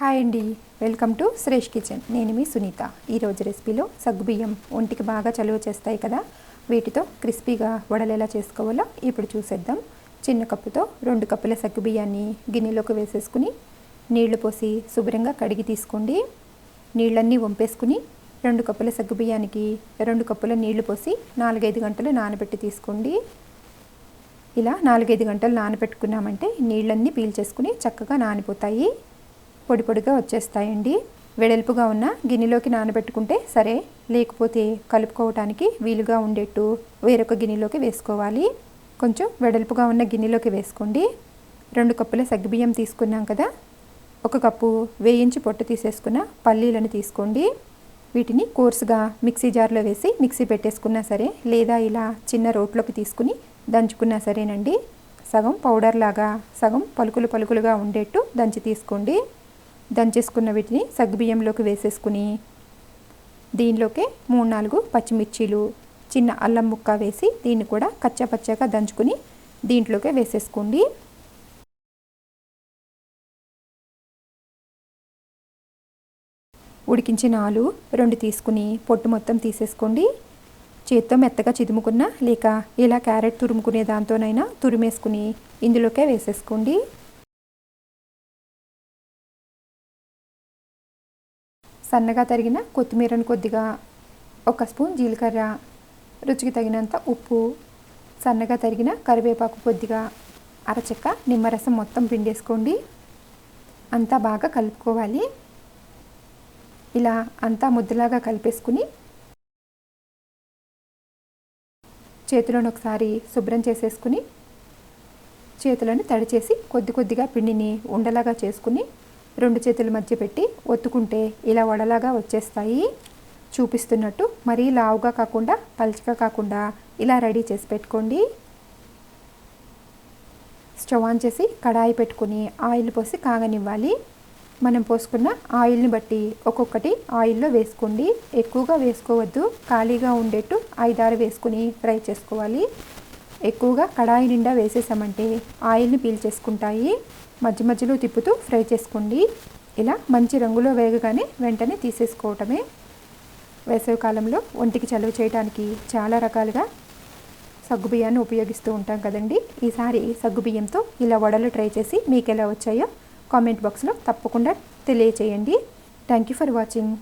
Hi అండి. Welcome to Suresh kitchen. నేను మీ సునీత. ఈరోజు రెసిపీలో సగ్గుబియ్యం ఒంటికి బాగా చలువ చేస్తాయి కదా? వీటితో క్రిస్పీగా వడలు ఎలా చేసుకోవాలో ఇప్పుడు చూసేద్దాం. చిన్న కప్పుతో రెండు కప్పుల సగ్గుబియ్యాన్ని గిన్నెలోకి వేసేసుకుని నీళ్ళు పోసి శుభ్రంగా కడిగి తీసుకోండి. నీళ్ళన్నీ వంపేసుకుని రెండు కప్పుల సగ్గుబియ్యానికి రెండు కప్పుల నీళ్ళు పోసి నాలుగైదు గంటలు నానబెట్టి తీసుకోండి. ఇలా నాలుగైదు గంటలు నానబెట్టుకున్నామంటే నీళ్ళన్నీ పీల్చేసుకుని చక్కగా నానిపోతాయి. పొడి పొడిగా వచ్చేస్తాయండి. వెడల్పుగా ఉన్న గిన్నెలోకి నానబెట్టుకుంటే సరే లేకపోతే కలుపుకోవటానికి వీలుగా ఉండేట్టు వేరొక గిన్నెలోకి వేసుకోవాలి. కొంచెం వెడల్పుగా ఉన్న గిన్నెలోకి వేసుకోండి. రెండు కప్పుల సగ్గుబియ్యం తీసుకున్నాం కదా. ఒక కప్పు వేయించి పొట్టు తీసేసుకున్న పల్లీలను తీసుకోండి. వీటిని కోర్సుగా మిక్సీ జార్లో వేసి మిక్సీ పెట్టేసుకున్నా సరే లేదా ఇలా చిన్న రోట్లోకి తీసుకుని దంచుకున్నా సరేనండి. సగం పౌడర్ లాగా సగం పలుకులు పలుకులుగా ఉండేట్టు దంచి తీసుకోండి. దంచేసుకున్న వీటిని సగ్గుబియ్యంలోకి వేసేసుకుని దీనిలోకే మూడు నాలుగు పచ్చిమిర్చీలు చిన్న అల్లం ముక్క వేసి దీన్ని కూడా కచ్చాపచ్చాగా దంచుకుని దీంట్లోకే వేసేసుకోండి. ఉడికించిన ఆలు రెండు తీసుకుని పొట్టు మొత్తం తీసేసుకోండి. చేత్తో మెత్తగా చిదుముకున్న లేక ఇలా క్యారెట్ తురుముకునే దాంతోనైనా తురిమేసుకుని ఇందులోకే వేసేసుకోండి. సన్నగా తరిగిన కొత్తిమీరను కొద్దిగా ఒక స్పూన్ జీలకర్ర రుచికి తగినంత ఉప్పు సన్నగా తరిగిన కరివేపాకు కొద్దిగా అరచెక్క నిమ్మరసం మొత్తం పిండేసుకోండి. అంతా బాగా కలుపుకోవాలి. ఇలా అంతా ముద్దలాగా కలిపేసుకుని చేతులను ఒకసారి శుభ్రం చేసేసుకుని చేతులను తడిచేసి కొద్ది కొద్దిగా పిండిని ఉండలాగా చేసుకుని రెండు చేతుల మధ్య పెట్టి ఒత్తుకుంటే ఇలా వడలాగా వచ్చేస్తాయి. చూపిస్తున్నట్టు మరీ లావుగా కాకుండా పల్చగా కాకుండా ఇలా రెడీ చేసి పెట్టుకోండి. స్టవ్ ఆన్ చేసి కడాయి పెట్టుకుని ఆయిల్ పోసి కాగనివ్వాలి. మనం పోసుకున్న ఆయిల్ని బట్టి ఒక్కొక్కటి ఆయిల్లో వేసుకోండి. ఎక్కువగా వేసుకోవద్దు. ఖాళీగా ఉండేట్టు ఐదారు వేసుకుని ఫ్రై చేసుకోవాలి. ఎక్కువగా కడాయి నిండా వేసేసామంటే ఆయిల్ని పీల్చేసుకుంటాయి మధ్య మధ్యలో తిప్పుతూ ఫ్రై చేసుకోండి. ఇలా మంచి రంగులో వేగగానే వెంటనే తీసేసుకోవటమే. వేసవి కాలంలో ఒంటికి చలువ చేయడానికి చాలా రకాలుగా సగ్గుబియ్యాన్ని ఉపయోగిస్తూ ఉంటాం కదండి. ఈసారి సగ్గుబియ్యంతో ఇలా వడలు ట్రై చేసి మీకు ఎలా వచ్చాయో కామెంట్ బాక్స్లో తప్పకుండా తెలియచేయండి. Thank you for watching.